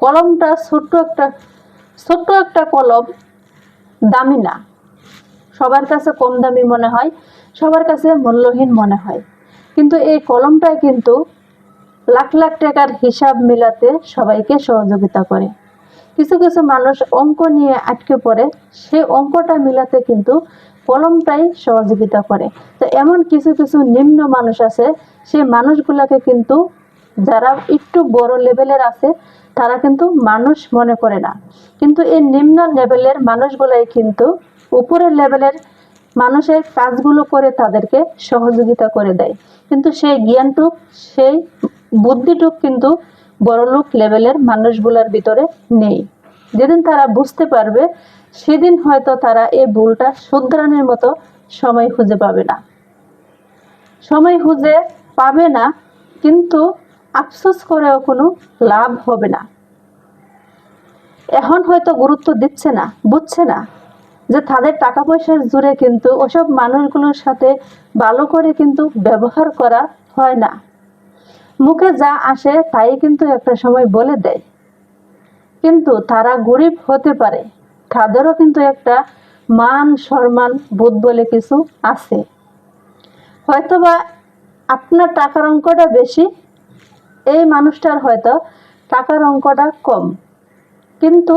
কলমটা ছোট্ট একটা ছোট্ট একটা কলম, দামি না। সবার কাছে কম দামি মনে হয়, সবার কাছে মূল্যহীন মনে হয়। কিন্তু এই কলমটাই কিন্তু লাখ লাখ টাকার হিসাব মিলাতে সবাইকে সহযোগিতা করে। কিছু কিছু মানুষ অঙ্ক নিয়ে আটকে পড়ে সেই অঙ্কটা মিলাতে কিন্তু কলমটাই সহযোগিতা করে। তো এমন কিছু কিছু নিম্ন মানুষ আছে সেই মানুষগুলোকে কিন্তু যারা একটু বড় লেভেলের আছে, তারা কিন্তু মানুষ মনে করে না। কিন্তু এই নিম্ন লেভেলের মানুষগুলাই কিন্তু উপরের লেভেলের মানুষের কাজগুলো করে তাদেরকে সহযোগিতা করে দেয়। কিন্তু সেই জ্ঞানটুক, সেই বুদ্ধিটুক কিন্তু বড়লোক লেভেলের মানুষগুলোর ভিতরে নেই। যেদিন তারা বুঝতে পারবে, সেদিন হয়তো তারা এই ভুলটা শুধরানোর মতো সময় খুঁজে পাবে না। সময় খুঁজে পাবে না, কিন্তু আফসোস করেও কোনো লাভ হবে না। এখন হয়তো গুরুত্ব দিচ্ছে না, বুঝছে না যে তাদের টাকা পয়সার জুড়ে কিন্তু ওসব মানুষগুলোর সাথে ভালো করে কিন্তু ব্যবহার করা হয় না। মুখে যা আসে তাই কিন্তু একটা সময় বলে দেয়। কিন্তু তারা গরিব হতে পারে, তাদেরও কিন্তু একটা মান সম্মান বোধ বলে কিছু আছে। হয়তোবা আপনার টাকার অঙ্কটা বেশি এই মানুষটার হয়তো টাকার অঙ্কটা কম। কিন্তু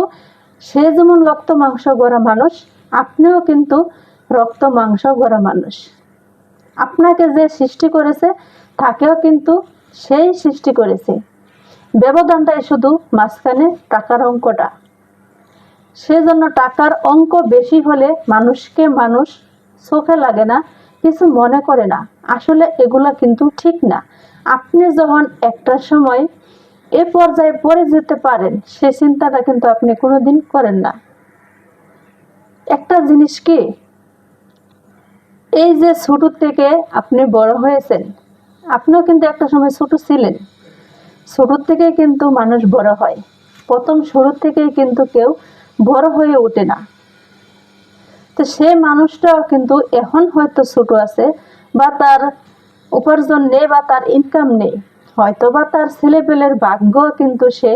সে যেমন রক্ত, মাংস গড়া মানুষ, আপনিও কিন্তু রক্ত, মাংস গড়া মানুষ। আপনাকে যে সৃষ্টি করেছে, তাকেও কিন্তু সেই সৃষ্টি করেছে। ব্যবধানটাই শুধু মাঝখানে টাকার অঙ্কটা। সেজন্য টাকার অঙ্ক বেশি হলে মানুষকে মানুষ চোখে লাগে না, কিছু মনে করে না। আসলে এগুলা কিন্তু ঠিক না। আপনি যখন একটা সময় এ পর্যায়ে পড়ে যেতে পারেন, সে চিন্তাটা কিন্তু আপনি কোনোদিন করেন না। একটা জিনিস কি? এই যে ছোট থেকে আপনি বড় হয়েছেন, আপনিও কিন্তু একটা সময় ছোট ছিলেন। ছোট থেকে কিন্তু মানুষ বড় হয়। প্রথম শুরু থেকেই কিন্তু কেউ বড় হয়ে ওঠে না। তো সে মানুষটাও কিন্তু এখন হয়তো ছোট আছে বা তার উপার্জন নেই বা তার ইনকাম নেই। হয়তো বা তার ছেলেপেলের ভাগ্য কিন্তু সে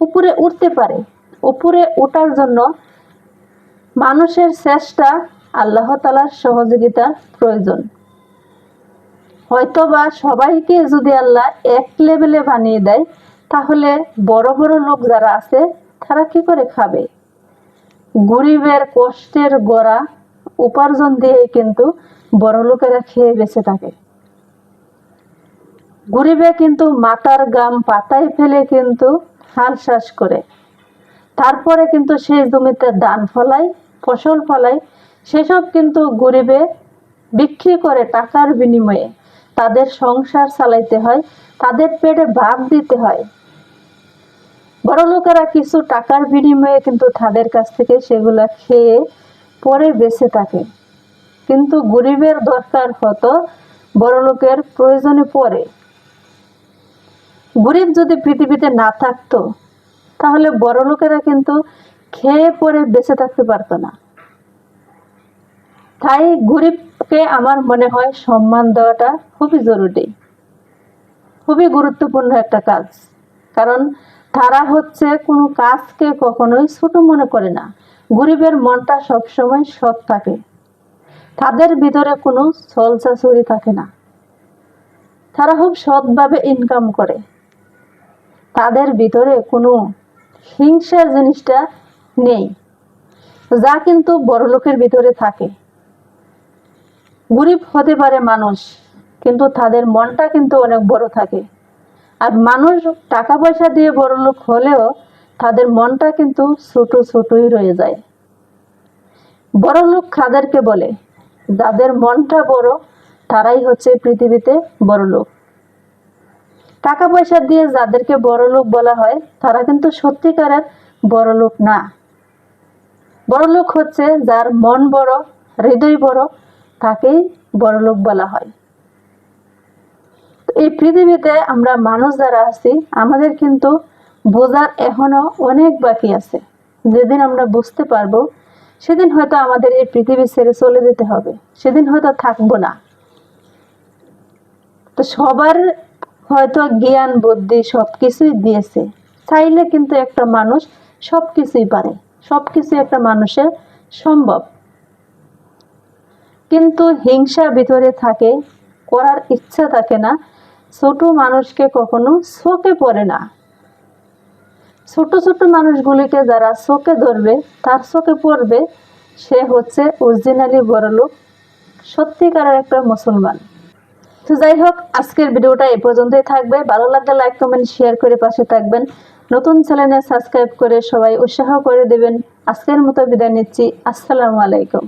উপরে উঠতে পারে। উপরে ওঠার জন্য মানুষের চেষ্টা আল্লাহ তালার সহযোগিতার প্রয়োজন। হয়তো বা সবাইকে যদি আল্লাহ এক লেভেলে বানিয়ে দেয়, তাহলে বড় বড় লোক যারা আছে, তারা কি করে খাবে? গরিবের কষ্টের গড়া উপার্জন দিয়ে কিন্তু বড় লোকেরা খেয়ে বেঁচে থাকে। গরিবে কিন্তু মাথার গাম পাতায় ফেলে কিন্তু হাল চাষ করে। তারপরে কিন্তু সেই জমিতে ধান ফলায়, ফসল ফলায়। সেসব কিন্তু গরিবে বিক্রি করে টাকার বিনিময়ে তাদের সংসার চালাইতে হয়, তাদের পেটে ভাত দিতে হয়। বড় লোকেরা কিছু টাকার বিনিময়ে কিন্তু তাদের কাছ থেকে সেগুলা খেয়ে পরে বেঁচে থাকে। কিন্তু গরিবের দরকার হতো বড় লোকের প্রয়োজনে পড়ে। গরিব যদি পৃথিবীতে না থাকতো, তাহলে বড় লোকেরা কিন্তু খেয়ে পরে বেঁচে থাকতে পারতো না। তাই গরিবকে আমার মনে হয় সম্মান দেওয়াটা খুবই জরুরি। খুবই গুরুত্বপূর্ণ একটা কাজ। কারণ তারা হচ্ছে কোনো কাজকে কখনোই ছোট মনে করে না। গরিবের মনটা সবসময় সৎ থাকে। তাদের ভিতরে কোনো ছলচাচুরি থাকে না। তারা খুব সৎভাবে ইনকাম করে। তাদের ভিতরে কোনো হিংসার জিনিসটা নেই, যা কিন্তু বড় লোকের ভিতরে থাকে। গরিব হতে পারে মানুষ, কিন্তু তাদের মনটা কিন্তু অনেক বড় থাকে। আর মানুষ টাকা পয়সা দিয়ে বড় লোক হলেও তাদের মনটা কিন্তু ছোট ছোটই রয়ে যায়। বড় লোক কাদেরকে বলে? যাদের মনটা বড়, তারাই হচ্ছে পৃথিবীতে বড় লোক টাকা পয়সা দিয়ে যাদেরকে বড় লোক বলা হয়, তারা কিন্তু সত্যিকারের বড় লোক না। বড় লোক হচ্ছে যার মন বড়, হৃদয় বড়, তাকেই বড় লোক বলা হয়। এই পৃথিবীতে আমরা মানুষ যারা আছি, আমাদের কিন্তু বোঝার এখনও অনেক বাকি আছে। যেদিন আমরা বুঝতে পারব, সেদিন হয়তো আমাদের এই পৃথিবী ছেড়ে চলে যেতে হবে। সেদিন হয়তো থাকব না। তো সবার হয়তো জ্ঞান, বুদ্ধি সব কিছুই দিয়েছে। চাইলে কিন্তু একটা মানুষ সব কিছুই পারে। সব কিছু একটা মানুষের সম্ভব। কিন্তু হিংসা ভিতরে থাকে, করার ইচ্ছা থাকে না। ছোট মানুষকে কখনো চোখে পড়ে না। ছোট ছোট মানুষগুলিকে যারা চোখে ধরবে, তার চোখে পড়বে, সে হচ্ছে অরিজিনালি বড়লোক, সত্যিকারের একটা মুসলমান। তো যাই হোক, আজকের ভিডিওটা এ পর্যন্তই থাকবে। ভালো লাগলে লাইক কমেন্ট শেয়ার করে পাশে থাকবেন। নতুন চ্যানেলে সাবস্ক্রাইব করে সবাই উৎসাহ করে দেবেন। আজকের মতো বিদায় নিচ্ছি। আসসালামু আলাইকুম।